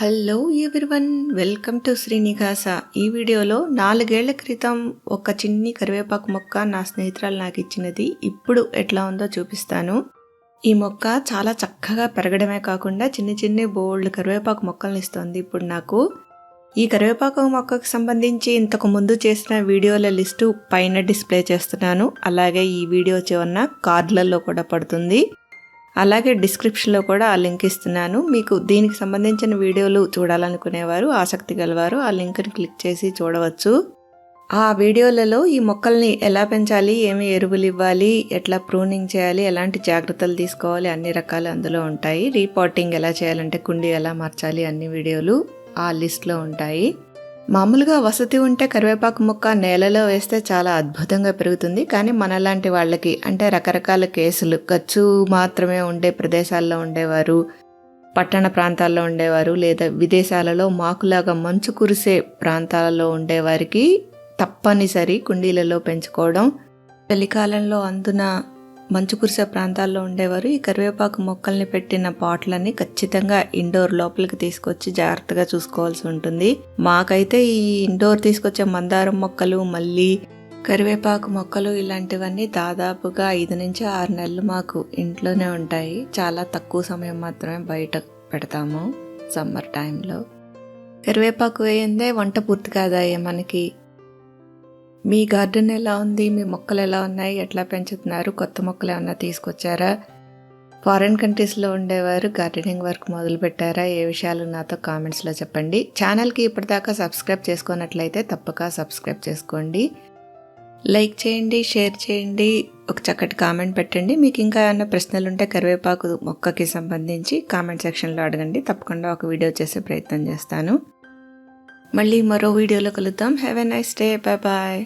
Hello everyone welcome to Srinivasa ఈ వీడియోలో నాలుగేళ్ళ క్రితం ఒక చిన్ని కరివేపాకు మొక్క నా స్నేహితురాలు నాకు ఇచ్చినది. ఇప్పుడు ఎట్లా ఉందో చూపిస్తాను. ఈ మొక్క చాలా చక్కగా పెరగడమే కాకుండా చిన్ని చిన్ని బోల్డ్ కరివేపాకు మొక్కలను ఇస్తుంది ఇప్పుడు నాకు. ఈ కరివేపాకు మొక్కకు సంబంధించి ఇంతకు ముందు చేసిన వీడియోల లిస్టు పైన డిస్ప్లే చేస్తున్నాను. అలాగే ఈ వీడియో చివరిన కార్డులలో కూడా పడుతుంది. అలాగే డిస్క్రిప్షన్లో కూడా ఆ లింక్ ఇస్తున్నాను. మీకు దీనికి సంబంధించిన వీడియోలు చూడాలనుకునేవారు ఆసక్తి గలవారు ఆ లింక్ని క్లిక్ చేసి చూడవచ్చు. ఆ వీడియోలలో ఈ మొక్కల్ని ఎలా పెంచాలి ఏమి ఎరువులు ఇవ్వాలి ఎట్లా ప్రూనింగ్ చేయాలి ఎలాంటి జాగ్రత్తలు తీసుకోవాలి అన్ని రకాలు అందులో ఉంటాయి. రీపాటింగ్ ఎలా చేయాలంటే కుండీ ఎలా మార్చాలి అన్ని వీడియోలు ఆ లిస్ట్లో ఉంటాయి. మామూలుగా వసతి ఉంటే కరివేపాకు మొక్క నేలలో వేస్తే చాలా అద్భుతంగా పెరుగుతుంది. కానీ మనలాంటి వాళ్ళకి అంటే రకరకాల కేసులు ఖర్చు మాత్రమే ఉండే ప్రదేశాల్లో ఉండేవారు పట్టణ ప్రాంతాల్లో ఉండేవారు లేదా విదేశాలలో మాకులాగా మంచు కురిసే ప్రాంతాలలో ఉండేవారికి తప్పనిసరి కుండీలలో పెంచుకోవడం. చలికాలంలో అందున మంచు కురిసే ప్రాంతాల్లో ఉండేవారు. ఈ కరివేపాకు మొక్కల్ని పెట్టిన పాట్లన్నీ ఖచ్చితంగా ఇండోర్ లోపలికి తీసుకొచ్చి జాగ్రత్తగా చూసుకోవాల్సి ఉంటుంది. మాకైతే ఈ ఇండోర్ తీసుకొచ్చే మందారం మొక్కలు మళ్ళీ కరివేపాకు మొక్కలు ఇలాంటివన్నీ దాదాపుగా ఐదు నుంచి ఆరు నెలలు మాకు ఇంట్లోనే ఉంటాయి. చాలా తక్కువ సమయం మాత్రమే బయట పెడతాము సమ్మర్ టైంలో. కరివేపాకు వేయిందే వంట పూర్తి కాదాయే మనకి మీ గార్డెన్ ఎలా ఉంది? మీ మొక్కలు ఎలా ఉన్నాయి? ఎట్లా పెంచుతున్నారు? కొత్త మొక్కలు ఏమన్నా తీసుకొచ్చారా? ఫారిన్ కంట్రీస్లో ఉండేవారు గార్డెనింగ్ వర్క్ మొదలు పెట్టారా ఏ విషయాలు నాతో కామెంట్స్లో చెప్పండి. ఛానల్కి ఇప్పటిదాకా సబ్స్క్రైబ్ చేసుకున్నట్లయితే తప్పక సబ్స్క్రైబ్ చేసుకోండి. లైక్ చేయండి షేర్ చేయండి ఒక చక్కటి కామెంట్ పెట్టండి. మీకు ఇంకా ఏమైనా ప్రశ్నలు ఉంటే కరివేపాకు మొక్కకి సంబంధించి కామెంట్ సెక్షన్లో అడగండి. తప్పకుండా ఒక వీడియో చేసే ప్రయత్నం చేస్తాను. మళ్ళీ మరో వీడియోలో కలుద్దాం. Have a nice day bye bye